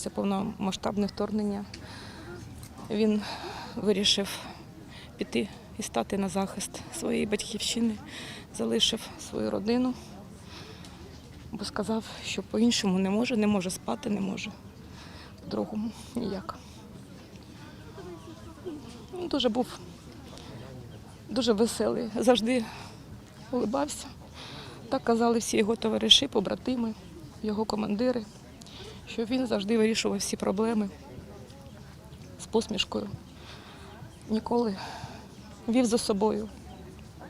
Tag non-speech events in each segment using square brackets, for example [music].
почалося повномасштабне вторгнення, він вирішив піти і стати на захист своєї батьківщини, залишив свою родину, бо сказав, що по-іншому не може, не може спати, не може по-другому ніяк. Він дуже був дуже веселий, завжди улибався. Так казали всі його товариші, побратими, його командири, що він завжди вирішував всі проблеми з посмішкою. Ніколи вів за собою.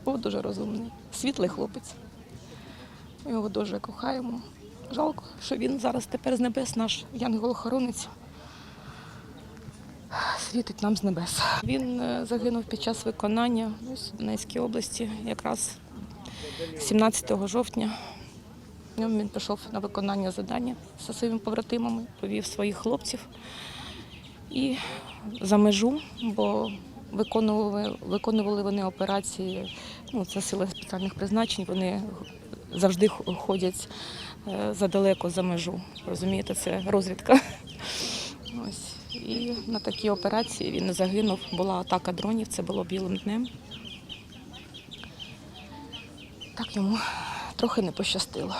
Був дуже розумний, світлий хлопець. Ми його дуже кохаємо. Жалко, що він зараз тепер з небес наш янгол-охоронець. Світить нам з небес. Він е, загинув під час виконання в Донецькій області, якраз 17 жовтня. Днем Він пішов на виконання завдання зі своїми побратимами, повів своїх хлопців і за межу, бо виконували, виконували вони операції. Ну, це сили спеціальних призначень. Вони завжди ходять е, задалеко за межу. Розумієте, це розвідка. [laughs] Ось. І на такій операції він загинув. Була атака дронів, це було білим днем. Так йому трохи не пощастило.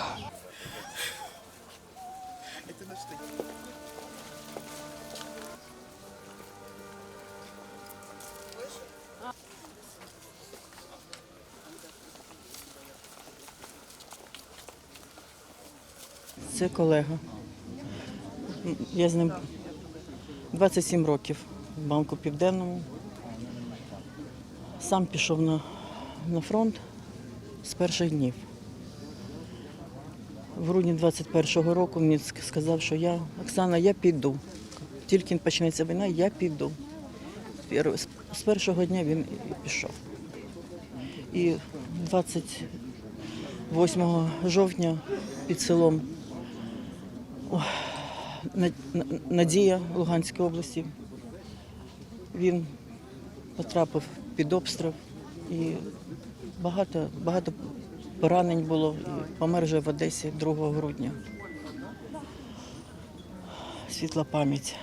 Це колега. Я з ним 27 років в банку Південному. Сам пішов на, на фронт з перших днів. В грудні 21-го року мені сказав, що я, Оксана, я піду. Тільки почнеться війна, я піду. З- першого дня він пішов. І 28 жовтня під селом На- На- Надія Луганської області. Він потрапив під обстріл і багато, багато поранень було. Помер вже в Одесі 2 грудня. Світла пам'ять.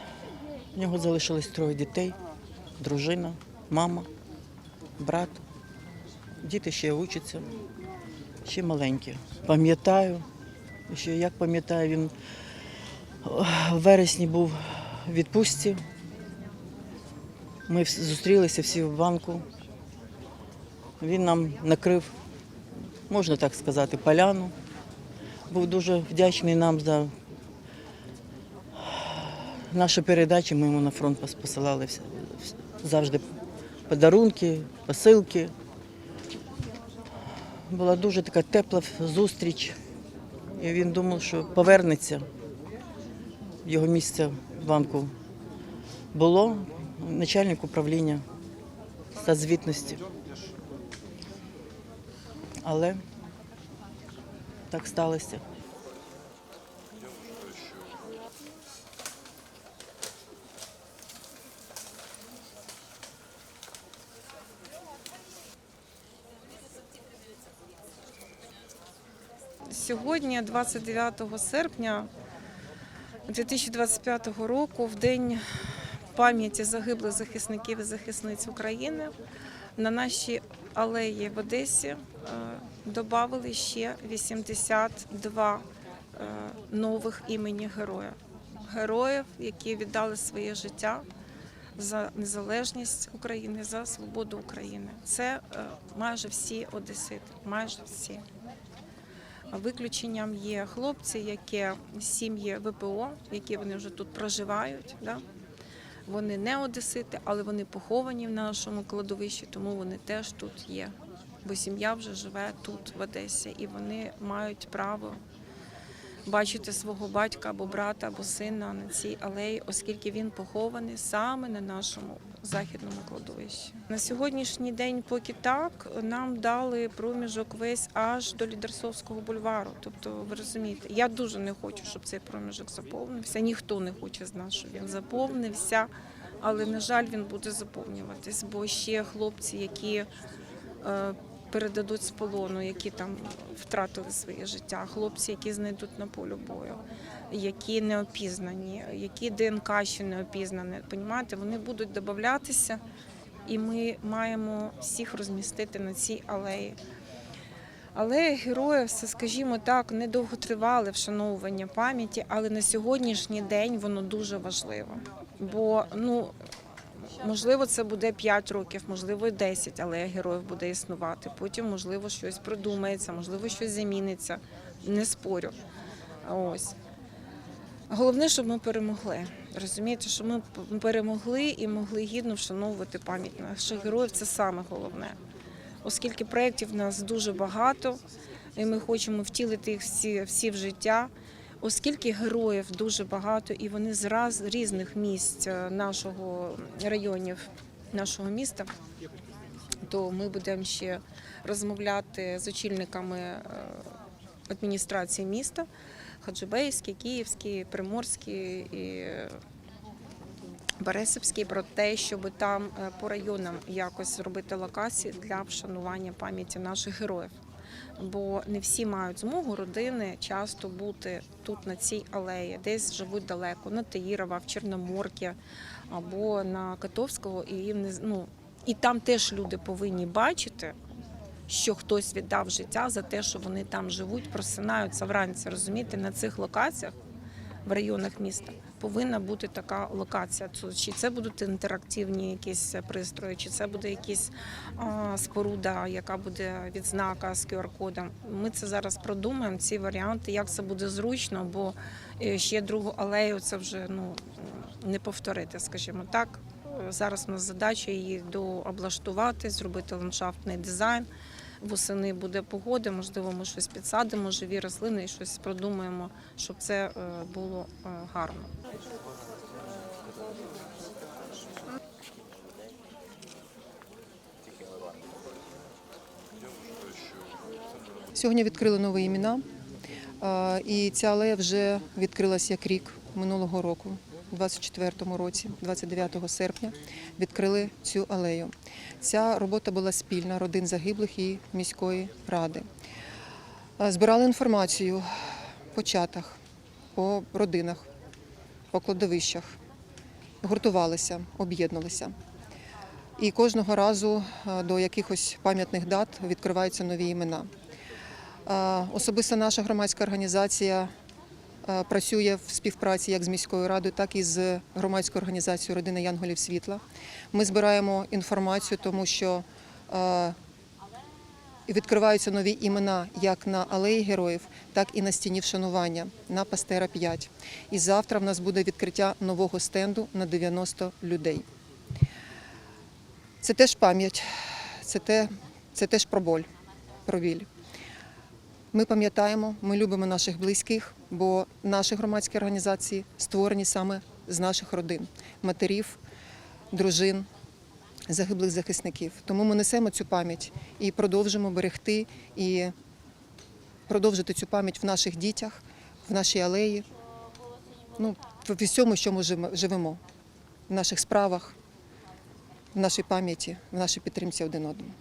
У нього залишилось троє дітей, дружина, мама, брат. Діти ще учаться, ще маленькі. Пам'ятаю, ще як пам'ятаю, він в вересні був в відпустці. Ми зустрілися всі в банку. Він нам накрив, можна так сказати, поляну. Був дуже вдячний нам за наші передачі. Ми йому на фронт посилали завжди подарунки, посилки. Була дуже така тепла зустріч. І він думав, що повернеться його місце в банку було начальник управління статзвітності. Але так сталося. Сьогодні, 29 серпня 2025 року, в день пам'яті загиблих захисників і захисниць України, на нашій алеї в Одесі додали ще 82 е, нових імені героя. Героїв, які віддали своє життя за незалежність України, за свободу України. Це е, майже всі одесити, майже всі. Виключенням є хлопці, які сім'ї ВПО, які вони вже тут проживають. Да? Вони не одесити, але вони поховані в нашому кладовищі, тому вони теж тут є. Бо сім'я вже живе тут, в Одесі, і вони мають право бачити свого батька або брата, або сина на цій алеї, оскільки він похований саме на нашому західному кладовищі. На сьогоднішній день, поки так, нам дали проміжок весь аж до Лідерсовського бульвару. Тобто, ви розумієте, я дуже не хочу, щоб цей проміжок заповнився. Ніхто не хоче з нас, щоб він заповнився. Але на жаль, він буде заповнюватись, бо ще хлопці, які е, передадуть з полону, які там втратили своє життя, хлопці, які знайдуть на полю бою, які не опізнані, які ДНК ще не опізнані. Понімаєте, вони будуть додатися, і ми маємо всіх розмістити на цій алеї. Але героїв, скажімо так, недовго тривале вшановування пам'яті, але на сьогоднішній день воно дуже важливо. Бо ну можливо, це буде 5 років, можливо, і 10, але героїв буде існувати. Потім, можливо, щось придумається, можливо, щось заміниться. Не спорю. Ось. Головне, щоб ми перемогли. Розумієте, що ми перемогли і могли гідно вшановувати пам'ять наших героїв. Це саме головне. Оскільки проєктів в нас дуже багато, і ми хочемо втілити їх всі, всі в життя. Оскільки героїв дуже багато, і вони з раз різних місць е, нашого районів, нашого міста, то ми будемо ще розмовляти з очільниками е, адміністрації міста Хаджибейський, Київський, Приморський і Бересівський про те, щоб там е, по районам якось зробити локації для вшанування пам'яті наших героїв. Бо не всі мають змогу родини часто бути тут на цій алеї, десь живуть далеко, на Таїрова, в Чорноморці або на Катовського, і їм не ну, і там теж люди повинні бачити, що хтось віддав життя за те, що вони там живуть, просинаються вранці. Розумієте, на цих локаціях в районах міста повинна бути така локація. Чи це будуть інтерактивні якісь пристрої, чи це буде якась споруда, яка буде відзнака з QR-кодом. Ми це зараз продумаємо, ці варіанти, як це буде зручно, бо е, ще другу алею це вже ну не повторити, скажімо так. Е, Зараз у нас задача її дооблаштувати, зробити ландшафтний дизайн. Восени буде погода, можливо, ми щось підсадимо, живі рослини і щось продумаємо, щоб це е, було е, гарно. Сьогодні відкрили нові імена, і ця алея вже відкрилась як рік минулого року, у 24-му році, 29 серпня, відкрили цю алею. Ця робота була спільна родин загиблих і міської ради. Збирали інформацію по чатах, по родинах, по кладовищах, гуртувалися, об'єднувалися. І кожного разу до якихось пам'ятних дат відкриваються нові імена. Е, Особисто наша громадська організація е, працює в співпраці як з міською радою, так і з громадською організацією Родина Янголів Світла. Ми збираємо інформацію, тому що е, відкриваються нові імена як на алеї героїв, так і на стіні вшанування на Пастера 5. І завтра в нас буде відкриття нового стенду на 90 людей. Це теж пам'ять, це, те, це теж про боль, про біль. Ми пам'ятаємо, ми любимо наших близьких, бо наші громадські організації створені саме з наших родин, матерів, дружин, загиблих захисників. Тому ми несемо цю пам'ять і продовжимо берегти і продовжити цю пам'ять в наших дітях, в нашій алеї, ну, в всьому, що ми живемо, в наших справах, в нашій пам'яті, в нашій підтримці один одному.